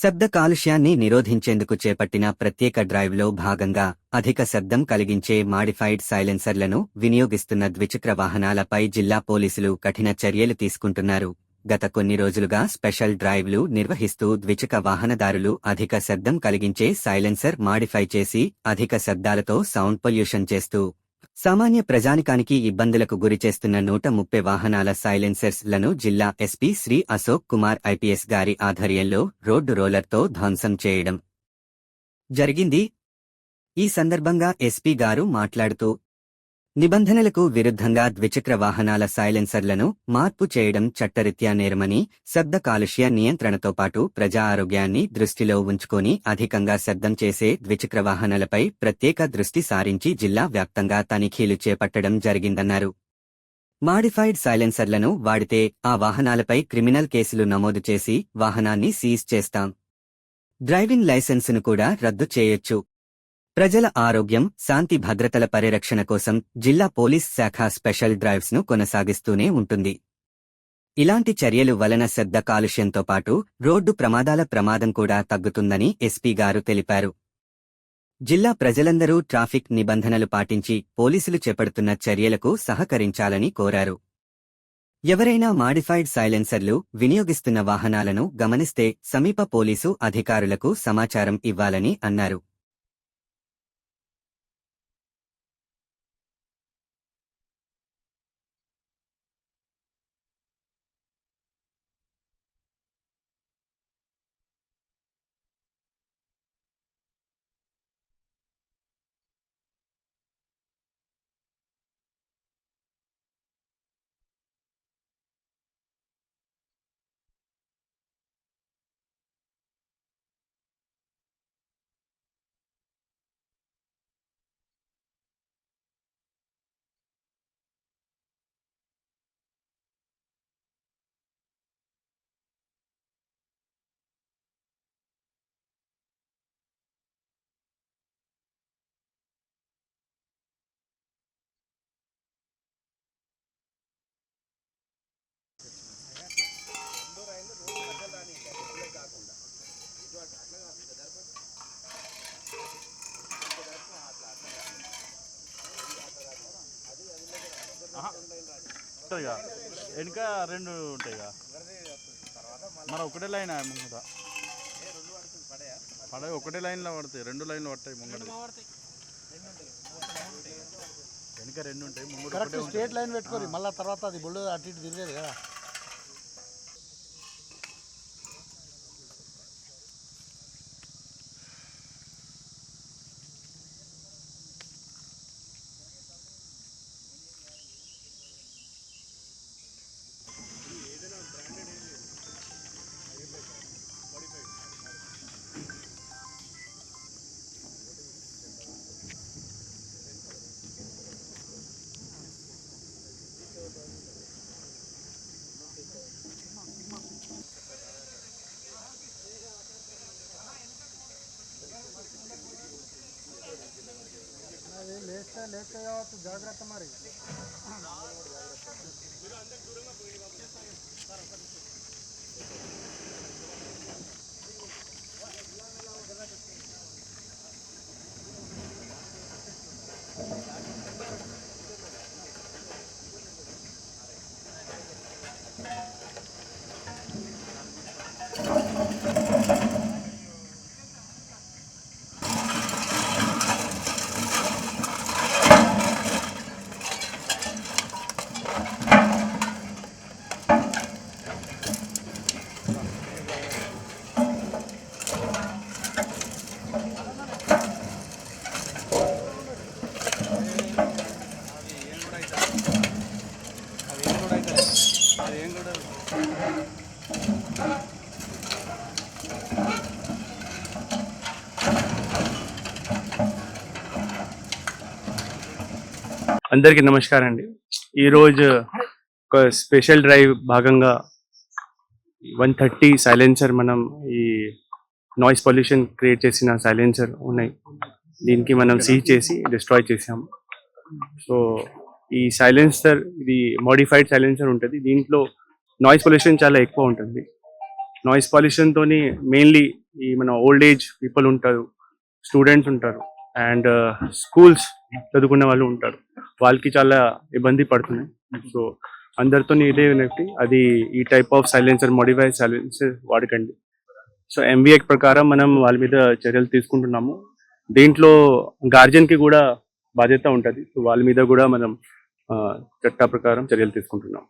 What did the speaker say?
శబ్ద కాలుష్యాన్ని నిరోధించేందుకు చేపట్టిన ప్రత్యేక డ్రైవ్లో భాగంగా అధిక శబ్దం కలిగించే మాడిఫైడ్ సైలెన్సర్లను వినియోగిస్తున్న ద్విచక్ర వాహనాలపై జిల్లా పోలీసులు కఠిన చర్యలు తీసుకుంటున్నారు. గత కొన్ని రోజులుగా స్పెషల్ డ్రైవ్లు నిర్వహిస్తూ ద్విచక వాహనదారులు అధిక శబ్దం కలిగించే సైలెన్సర్ మాడిఫై చేసి అధిక శబ్దాలతో సౌండ్ పొల్యూషన్ చేస్తూ సామాన్య ప్రజానికానికి ఇబ్బందులకు గురిచేస్తున్న నూట ముప్పై వాహనాల సైలెన్సర్స్లను జిల్లా ఎస్పీ శ్రీ అశోక్ కుమార్ ఐపీఎస్ గారి ఆధ్వర్యంలో రోడ్డు రోలర్తో ధ్వంసం చేయడం జరిగింది. ఈ సందర్భంగా ఎస్పీ గారు మాట్లాడుతూ నిబంధనలకు విరుద్ధంగా ద్విచక్ర వాహనాల సైలెన్సర్లను మార్పు చేయడం చట్టరీత్యా నేరమని శబ్ద కాలుష్య నియంత్రణతో పాటు ప్రజా ఆరోగ్యాన్ని దృష్టిలో ఉంచుకొని అధికంగా శబ్దం చేసే ద్విచక్ర వాహనాలపై ప్రత్యేక దృష్టి సారించి జిల్లా వ్యాప్తంగా తనిఖీలు చేపట్టడం జరిగిందన్నారు. మాడిఫైడ్ సైలెన్సర్లను వాడితే ఆ వాహనాలపై క్రిమినల్ కేసులు నమోదు చేసి వాహనాన్ని సీజ్ చేస్తాం. డ్రైవింగ్ లైసెన్సును కూడా రద్దు చేయొచ్చు. ప్రజల ఆరోగ్యం శాంతి భద్రతల పరిరక్షణ కోసం జిల్లా పోలీస్ శాఖ స్పెషల్ డ్రైవ్స్ను కొనసాగిస్తూనే ఉంటుంది. ఇలాంటి చర్యలు వలన శబ్ద కాలుష్యంతో పాటు రోడ్డు ప్రమాదాల ప్రమాదం కూడా తగ్గుతుందని ఎస్పీ గారు తెలిపారు. జిల్లా ప్రజలందరూ ట్రాఫిక్ నిబంధనలు పాటించి పోలీసులు చేపడుతున్న చర్యలకు సహకరించాలని కోరారు. ఎవరైనా మాడిఫైడ్ సైలెన్సర్లు వినియోగిస్తున్న వాహనాలను గమనిస్తే సమీప పోలీసు అధికారులకు సమాచారం ఇవ్వాలని అన్నారు. ఉంటుందిగా వెనుక రెండు ఉంటాయిగా. మరి ఒకటే లైన్ ముంగట? పడే ఒకటే లైన్లో పడతాయి. రెండు లైన్లు పడతాయి ముంగట వెనుక రెండు ఉంటాయి ముంగట. స్ట్రేట్ లైన్ పెట్టుకోరి. మళ్ళీ తర్వాత అది బుల్లు అటు ఇటు తిరిగేది కదా. లేస్తే లేస్తే కావచ్చు జాగ్రత్త మరి. అందరికీ నమస్కారం అండి. ఈరోజు ఒక స్పెషల్ డ్రైవ్ భాగంగా వన్ థర్టీ సైలెన్సర్ మనం ఈ నాయిస్ పొల్యూషన్ క్రియేట్ చేసిన సైలెన్సర్ ఉన్నాయి. దీనికి మనం సీజ్ చేసి డిస్ట్రాయ్ చేసాము సో ఈ సైలెన్సర్ ఇది మోడిఫైడ్ సైలెన్సర్ ఉంటుంది. దీంట్లో నాయిస్ పొల్యూషన్ చాలా ఎక్కువ ఉంటుంది. నాయిస్ పొల్యూషన్తో మెయిన్లీ ఈ మన ఓల్డ్ ఏజ్ పీపుల్ ఉంటారు స్టూడెంట్స్ ఉంటారు. అండ్ స్కూల్స్ uh, చదువుకునే వాళ్ళు ఉంటారు. వాళ్ళకి చాలా ఇబ్బంది పడుతున్నాయి. సో అందరితో ఇదే వినట్టి అది ఈ type of silencer modify silencer వాడకండి. So MBA ప్రకారం మనం వాళ్ళ మీద చర్యలు తీసుకుంటున్నాము. దీంట్లో గార్జియన్కి కూడా బాధ్యత ఉంటుంది. సో వాళ్ళ మీద కూడా మనం చట్ట ప్రకారం చర్యలు తీసుకుంటున్నాం.